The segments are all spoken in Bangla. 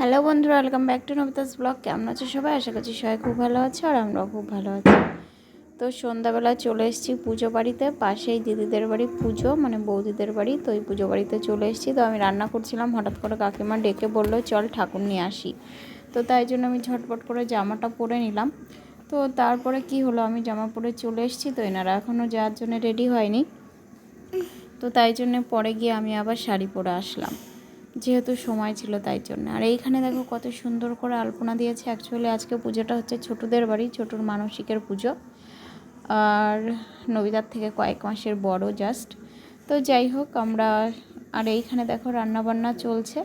হ্যালো বন্ধুরা ওয়েলকাম ব্যাক টু নবিতাস ব্লগ কেমন আছে সবাই? আশা করছি সবাই খুব ভালো আছে আর আমরাও খুব ভালো আছি। তো সন্ধ্যাবেলা চলে এসেছি পুজো বাড়িতে। পাশেই দিদিদের বাড়ি পুজো মানে বৌদিদের বাড়ি। তো ওই পুজো বাড়িতে চলে এসেছি। তো আমি রান্না করছিলাম, হঠাৎ করে কাকিমা ডেকে বলল, চল ঠাকুর নিয়ে আসি। তো তাই জন্য আমি ঝটপট করে জামাটা পরে নিলাম। তো তারপরে কি হলো, আমি জামা পরে চলে এসেছি। তো এনারা এখনও যাওয়ার জন্য রেডি হয়নি। তো তাই জন্য পরে গিয়ে আমি আবার শাড়ি পরে আসলাম। যেহেতু সময় ছিল তাই জন্য। আর এইখানে দেখো কত সুন্দর করে আলপনা দিয়েছে। অ্যাকচুয়ালি আজকে পুজোটা হচ্ছে ছোটদের বাড়ি, ছোটোর মানসিকের পুজো। আর নবিতার থেকে কয়েক মাসের বড় জাস্ট তো যাই হোক, আমরা আর এইখানে দেখো রান্নাবান্না চলছে।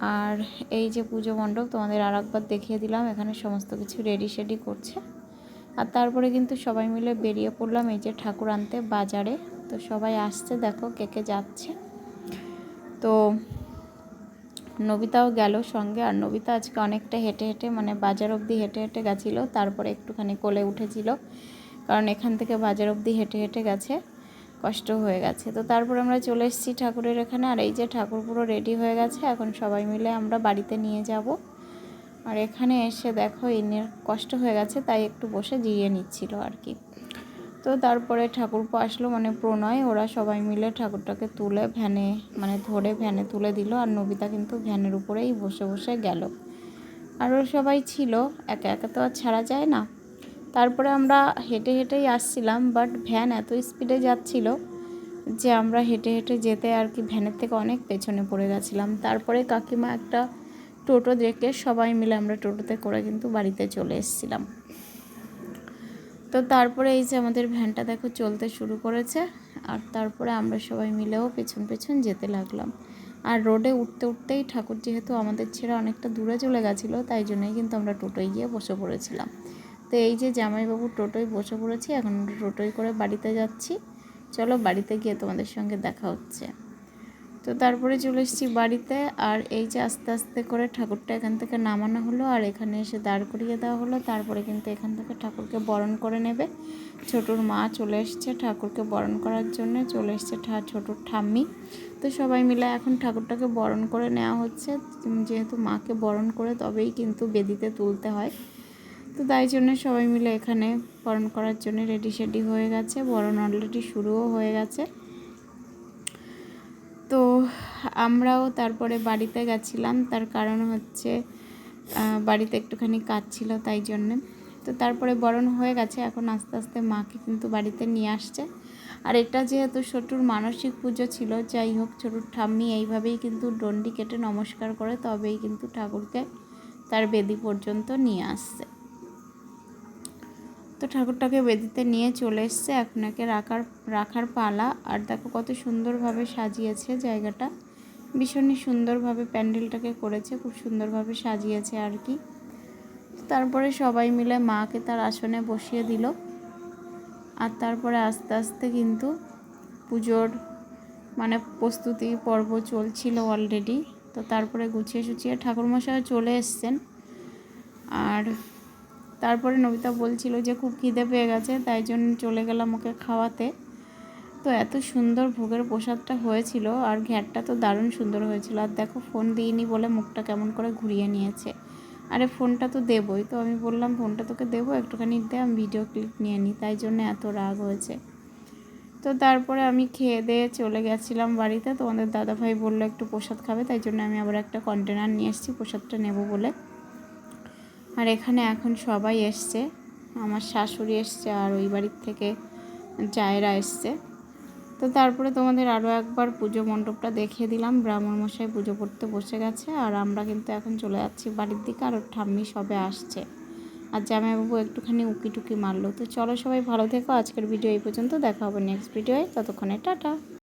আর এই যে পুজো মণ্ডপ, তোমাদের আর একবার দেখিয়ে দিলাম। এখানে সমস্ত কিছু রেডি শেডি করছে। আর তারপরে কিন্তু সবাই মিলে বেরিয়ে পড়লাম এই যে ঠাকুর আনতে বাজারে। তো সবাই আসছে, দেখো কে কে যাচ্ছে। তো নবিতাও গেল সঙ্গে, আর নবিতা আজকে অনেকটা হেঁটে হেঁটে মানে বাজার অবধি হেঁটে হেঁটে গেছিল, তারপরে একটুখানি কোলে উঠেছিল, কারণ এখান থেকে বাজার অবধি হেঁটে হেঁটে গেছে, কষ্ট হয়ে গেছে। তো তারপরে আমরা চলে এসেছি ঠাকুরের এখানে, আর এই যে ঠাকুর পুরো রেডি হয়ে গেছে, এখন সবাই মিলে আমরা বাড়িতে নিয়ে যাব। আর এখানে এসে দেখো, ইনের কষ্ট হয়ে গেছে, তাই একটু বসে জিরিয়ে নিচ্ছিল আর কি। তো তারপরে ঠাকুরপো আসলো মানে প্রণয়, ওরা সবাই মিলে ঠাকুরটাকে তুলে ভ্যানে মানে ধরে ভ্যানে তুলে দিল আর নবিতা কিন্তু ভ্যানের উপরেই বসে বসে গেল। আরও সবাই ছিল, একা একা তো আর ছাড়া যায় না। তারপরে আমরা হেঁটে হেঁটেই আসছিলাম বাট ভ্যান এত স্পিডে যাচ্ছিল যে আমরা হেঁটে হেঁটে যেতে আর কি ভ্যানের থেকে অনেক পেছনে পড়ে গেছিলাম। তারপরে কাকিমা একটা টোটো দেখে সবাই মিলে আমরা টোটোতে করে কিন্তু বাড়িতে চলে এসেছিলাম। তো তারপরে এই যে আমাদের ভ্যানটা দেখো চলতে শুরু করেছে, আর তারপরে আমরা সবাই মিলেও পেছন পেছন যেতে লাগলাম। আর রোডে উঠতে উঠতেই ঠাকুর যেহেতু আমাদের ছেড়ে অনেকটা দূরে চলে গেছিল, তাই জন্যই কিন্তু আমরা টোটোয় গিয়ে বসে পড়েছিলাম। তো এই যে জামাইবাবু টোটোয় বসে পড়েছি, এখন টোটোয় করে বাড়িতে যাচ্ছি। চলো বাড়িতে গিয়ে তোমাদের সঙ্গে দেখা হচ্ছে। তো তারপরে চলে এসেছি বাড়িতে আর এই যে আস্তে আস্তে করে ঠাকুরটা এখান থেকে নামানো হলো আর এখানে এসে দাঁড় করিয়ে দেওয়া হলো। তারপরে কিন্তু এখান থেকে ঠাকুরকে বরণ করে নেবে। ছোটোর মা চলে এসছে ঠাকুরকে বরণ করার জন্য। চলে এসছে ছোটোর ঠাম্মি। তো সবাই মিলে এখন ঠাকুরটাকে বরণ করে নেওয়া হচ্ছে। যেহেতু মাকে বরণ করে তবেই কিন্তু বেদিতে তুলতে হয়। তো তাই জন্য সবাই মিলে এখানে বরণ করার জন্য রেডি শেডি হয়ে গেছে। বরণ অলরেডি শুরুও হয়ে গেছে। আমরাও তারপরে বাড়িতে গেছিলাম। তার কারণ হচ্ছে বাড়িতে একটুখানি কাজ ছিল তাই জন্যে। তো তারপরে বরণ হয়ে গেছে। এখন আস্তে আস্তে মাকে কিন্তু বাড়িতে নিয়ে আসছে। আর এটা যেহেতু ছোটুর মানসিক পুজো ছিল, যাই হোক ছোটুর ঠাম্মি এইভাবেই কিন্তু ডন্ডি কেটে নমস্কার করে, তবেই কিন্তু ঠাকুরকে তার বেদি পর্যন্ত নিয়ে আসছে। তো ঠাকুরটাকে বেদিতে নিয়ে চলে এসছে আপনাকে রাখার রাখার পালা। আর দেখো কত সুন্দরভাবে সাজিয়েছে জায়গাটা। ভীষণই সুন্দরভাবে প্যান্ডেলটাকে করেছে, খুব সুন্দরভাবে সাজিয়েছে আর কি। তারপরে সবাই মিলে মাকে তার আসনে বসিয়ে দিল। আর তারপরে আস্তে আস্তে কিন্তু পুজোর মানে প্রস্তুতি পর্ব চলছিল অলরেডি তো তারপরে গুছিয়ে সুছিয়ে ঠাকুরমশাই চলে এসছেন। আর তারপরে নবিতা বলছিল যে খুব খিদে পেয়ে গেছে, তাই জন্য চলে গেলাম ওকে খাওয়াতে। তো এত সুন্দর ভোগের প্রসাদটা হয়েছিল আর ঘ্যাটটা তো দারুণ সুন্দর হয়েছিল। আর দেখো ফোন দিইনি বলে মুখটা কেমন করে ঘুরিয়ে নিয়েছে। আরে ফোনটা তো দেবই, তো আমি বললাম ফোনটা তোকে দেবো, একটুখানি দে, আমি ভিডিও ক্লিপ নিয়ে নিই, তাই জন্য এত রাগ হয়েছে। তো তারপরে আমি খেয়ে দিয়ে চলে গেছিলাম বাড়িতে তো আমাদের দাদাভাই বলল একটু প্রসাদ খাবে, তাই জন্য আমি আবার একটা কন্টেনার নিয়ে এসেছি, প্রসাদটা নেব বলে। আর এখানে এখন সবাই এসছে। আমার শাশুড়ি এসছে আর ওই বাড়ির থেকে জায়রা এসছে। তো তারপরে তোমাদের আরও একবার পুজো মণ্ডপটা দেখিয়ে দিলাম। ব্রাহ্মণ মশাই পুজো করতে বসে গেছে আর আমরা কিন্তু এখন চলে যাচ্ছি বাড়ির দিকে আর ঠাম্মি সবে আসছে। আর জামাইবাবু একটুখানি উকি টুকি মারলো। তো চলো সবাই ভালো থেকো। আজকের ভিডিও এই পর্যন্ত। দেখা হবে নেক্সট ভিডিওয় ততক্ষণে টাটা।